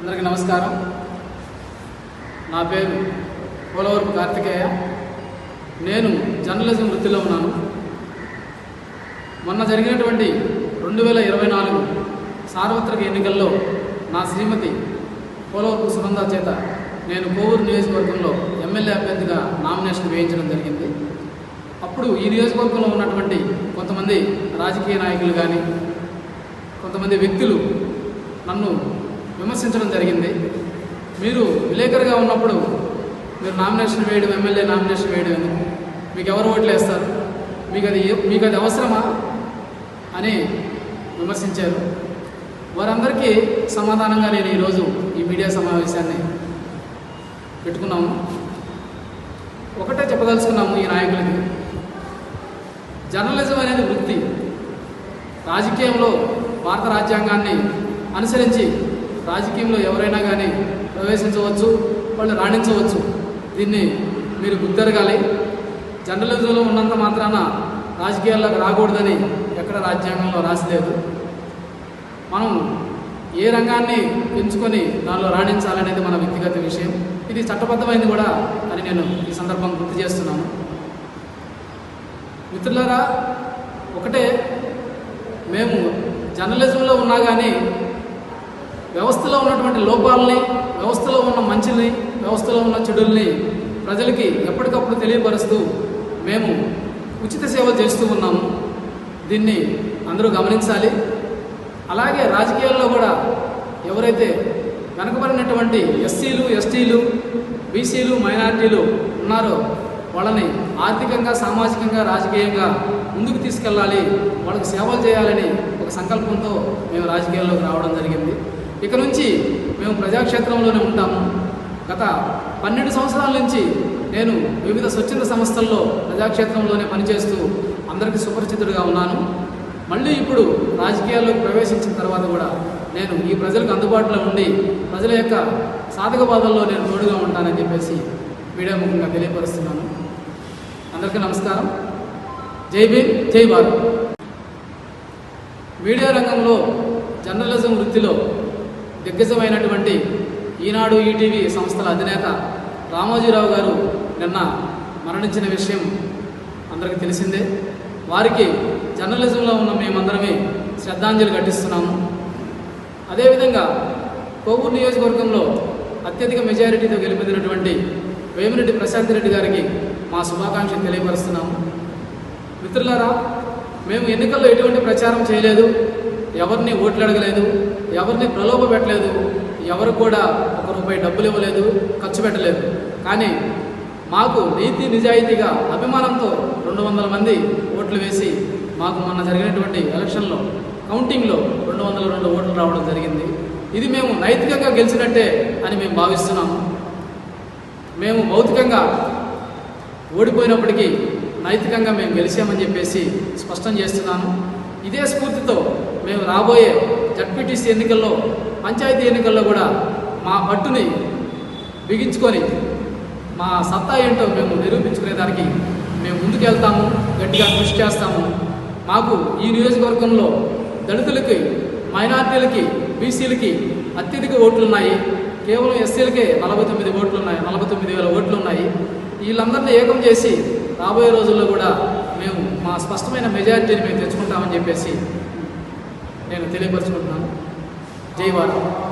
అందరికీ నమస్కారం. నా పేరు పోలవరపు కార్తికేయ. నేను జర్నలిజం వృత్తిలో ఉన్నాను. మొన్న జరిగినటువంటి రెండు వేల ఇరవై నాలుగు సార్వత్రిక ఎన్నికల్లో నా శ్రీమతి పోలవరపు సునంద చేత నేను కోవూరు నియోజకవర్గంలో ఎమ్మెల్యే అభ్యర్థిగా నామినేషన్ వేయించడం జరిగింది. అప్పుడు ఈ నియోజకవర్గంలో ఉన్నటువంటి కొంతమంది రాజకీయ నాయకులు కానీ కొంతమంది వ్యక్తులు నన్ను విమర్శించడం జరిగింది. మీరు విలేకరుగా ఉన్నప్పుడు మీరు నామినేషన్ వేయడం ఎమ్మెల్యే నామినేషన్ వేయడం ఎందుకు? మీకు ఎవరు ఓట్లు వేస్తారు? మీకు అది ఏ- మీకు అది అవసరమా? అని విమర్శించారు. వారందరికీ సమాధానంగా నేను ఈరోజు ఈ మీడియా సమావేశాన్ని పెట్టుకున్నాము. ఒకటే చెప్పదలుచుకున్నాము ఈ నాయకులకి. జర్నలిజం అనేది వృత్తి. రాజకీయంలో భారత రాజ్యాంగాన్ని అనుసరించి రాజకీయంలో ఎవరైనా కానీ ప్రవేశించవచ్చు వాళ్ళు రాణించవచ్చు. దీన్ని మీరు గుర్తెరగాలి. జర్నలిజంలో ఉన్నంత మాత్రాన రాజకీయాల్లోకి రాకూడదని ఎక్కడ రాజ్యాంగంలో రాసిలేదు. మనం ఏ రంగాన్ని ఎంచుకొని దానిలో రాణించాలనేది మన వ్యక్తిగత విషయం. ఇది చట్టబద్ధమైంది కూడా అని నేను ఈ సందర్భం గుర్తు చేస్తున్నాను. మిత్రులారా ఒకటే మేము జర్నలిజంలో ఉన్నా కానీ వ్యవస్థలో ఉన్నటువంటి లోపాలని వ్యవస్థలో ఉన్న మంచిని వ్యవస్థలో ఉన్న చెడుల్ని ప్రజలకి ఎప్పటికప్పుడు తెలియపరుస్తూ మేము ఉచిత సేవలు చేస్తూ ఉన్నాము. దీన్ని అందరూ గమనించాలి. అలాగే రాజకీయాల్లో కూడా ఎవరైతే వెనకబడినటువంటి ఎస్సీలు ఎస్టీలు బీసీలు మైనారిటీలు ఉన్నారో వాళ్ళని ఆర్థికంగా సామాజికంగా రాజకీయంగా ముందుకు తీసుకెళ్ళాలి. వాళ్ళకి సేవలు చేయాలని ఒక సంకల్పంతో మేము రాజకీయాల్లోకి రావడం జరిగింది. ఇక నుంచి మేము ప్రజాక్షేత్రంలోనే ఉంటాము. గత పన్నెండు సంవత్సరాల నుంచి నేను వివిధ స్వచ్ఛంద సంస్థల్లో ప్రజాక్షేత్రంలోనే పనిచేస్తూ అందరికీ సుపరిచితుడిగా ఉన్నాను. మళ్ళీ ఇప్పుడు రాజకీయాల్లోకి ప్రవేశించిన తర్వాత కూడా నేను ఈ ప్రజలకు అందుబాటులో ఉండి ప్రజల యొక్క సాధక బాధల్లో నేను తోడుగా ఉంటానని చెప్పేసి మీడియా ముఖంగా తెలియపరుస్తున్నాను. అందరికీ నమస్కారం. జై భీమ్ జై భారత్. మీడియా రంగంలో జర్నలిజం వృత్తిలో దిగ్గజమైనటువంటి ఈనాడు ఈటీవీ సంస్థల అధినేత రామోజీరావు గారు నిన్న మరణించిన విషయం అందరికీ తెలిసిందే. వారికి జర్నలిజంలో ఉన్న మేమందరమే శ్రద్ధాంజలి ఘటిస్తున్నాము. అదేవిధంగా కోవూరు నియోజకవర్గంలో అత్యధిక మెజారిటీతో గెలుపొందినటువంటి వేమిరెడ్డి ప్రశాంత్ రెడ్డి గారికి మా శుభాకాంక్షలు తెలియపరుస్తున్నాము. మిత్రులారా మేము ఎన్నికల్లో ఎటువంటి ప్రచారం చేయలేదు ఎవరిని ఓట్లు అడగలేదు ఎవరిని ప్రలోభ పెట్టలేదు ఎవరు కూడా ఒక రూపాయి డబ్బులు ఇవ్వలేదు ఖర్చు పెట్టలేదు. కానీ మాకు నీతి నిజాయితీగా అభిమానంతో రెండు వందల మంది ఓట్లు వేసి మాకు మొన్న జరిగినటువంటి ఎలక్షన్లో కౌంటింగ్లో రెండు వందల రెండు ఓట్లు రావడం జరిగింది. ఇది మేము నైతికంగా గెలిచినట్టే అని మేము భావిస్తున్నాము. మేము భౌతికంగా ఓడిపోయినప్పటికీ నైతికంగా మేము గెలిచామని చెప్పేసి స్పష్టం చేస్తున్నాను. ఇదే స్ఫూర్తితో మేము రాబోయే జడ్పీటీసీ ఎన్నికల్లో పంచాయతీ ఎన్నికల్లో కూడా మా పట్టుని బిగించుకొని మా సత్తా ఏంటో మేము నిరూపించుకునేదానికి మేము ముందుకెళ్తాము గట్టిగా కృషి చేస్తాము. మాకు ఈ నియోజకవర్గంలో దళితులకి మైనార్టీలకి బీసీలకి అత్యధిక ఓట్లున్నాయి. కేవలం ఎస్సీలకే నలభై తొమ్మిది ఓట్లు ఉన్నాయి నలభై తొమ్మిది వేల ఓట్లు ఉన్నాయి వీళ్ళందరినీ ఏకం చేసి రాబోయే రోజుల్లో కూడా మేము మా స్పష్టమైన మెజారిటీని మేము తెచ్చుకుంటామని చెప్పేసి నేను తెలియపరుచుకుంటున్నాను. జై భారత్.